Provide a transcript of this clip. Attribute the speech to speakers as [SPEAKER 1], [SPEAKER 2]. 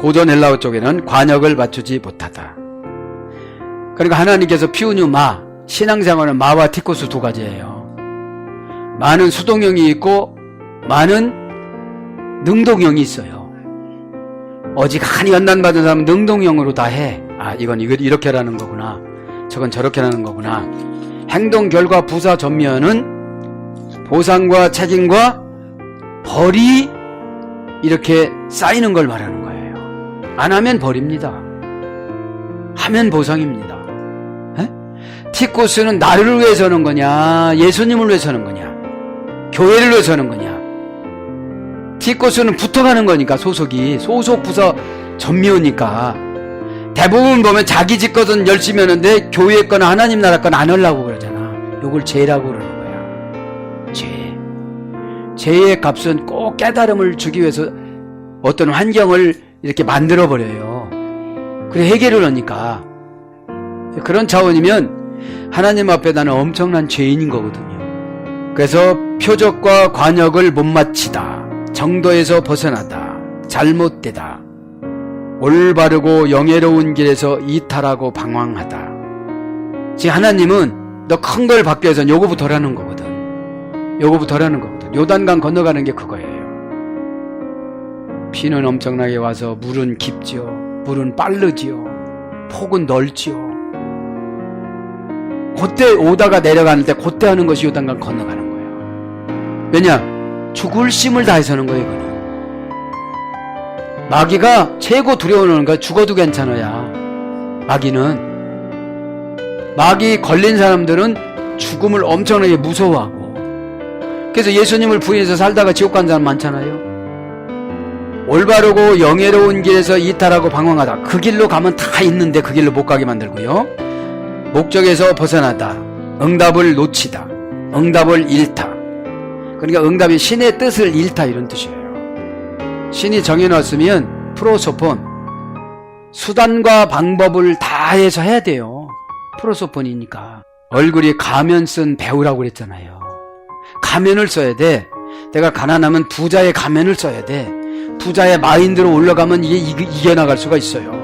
[SPEAKER 1] 고전 헬라어 쪽에는 관역을 맞추지 못하다. 그러니까 하나님께서 피우뉴 마, 신앙생활은 마와 티코스 두 가지예요. 마는 수동형이 있고 마는 능동형이 있어요. 어지간히 연단 받은 사람은 능동형으로 다 해. 아, 이건 이거 이렇게 하라는 거구나. 저건 저렇게 하는 거구나. 행동, 결과, 부사, 전면은 보상과 책임과 벌이 이렇게 쌓이는 걸 말하는 거예요. 안 하면 벌입니다. 하면 보상입니다. 에? 티코스는 나를 위해서 하는 거냐, 예수님을 위해서 하는 거냐, 교회를 위해서 하는 거냐. 티코스는 붙어가는 거니까 소속이 소속 부서 전미호니까 대부분 보면 자기 집 것은 열심히 하는데 교회 거나 하나님 나라 건안 하려고 그러잖아. 요걸 죄라고 그러는 거야. 죄. 죄의 값은 꼭 깨달음을 주기 위해서 어떤 환경을 이렇게 만들어 버려요. 그래 해결을 하니까 그런 차원이면 하나님 앞에 나는 엄청난 죄인인 거거든요. 그래서 표적과 관역을 못 마치다. 정도에서 벗어나다. 잘못되다. 올바르고 영예로운 길에서 이탈하고 방황하다. 지금 하나님은 너 큰 걸 받기 위해서는 요거부터 하라는 거거든. 요거부터 하라는 거거든. 요단강 건너가는 게 그거예요. 피는 엄청나게 와서 물은 깊지요. 물은 빠르지요. 폭은 넓지요. 그때 오다가 내려가는데 그때 하는 것이 요단강 건너가는 거예요. 왜냐? 죽을 힘을 다해서 하는 거예요, 이거는. 마귀가 최고 두려워하는 거야. 죽어도 괜찮아야. 마귀는. 마귀 걸린 사람들은 죽음을 엄청나게 무서워하고. 그래서 예수님을 부인해서 살다가 지옥 간 사람 많잖아요. 올바르고 영예로운 길에서 이탈하고 방황하다. 그 길로 가면 다 있는데 그 길로 못 가게 만들고요. 목적에서 벗어나다. 응답을 놓치다. 응답을 잃다. 그러니까 응답이 신의 뜻을 잃다 이런 뜻이에요. 신이 정해놨으면 프로소폰 수단과 방법을 다해서 해야 돼요. 프로소폰이니까 얼굴이 가면 쓴 배우라고 그랬잖아요. 가면을 써야 돼. 내가 가난하면 부자의 가면을 써야 돼. 부자의 마인드로 올라가면 이게 이- 이겨나갈 수가 있어요.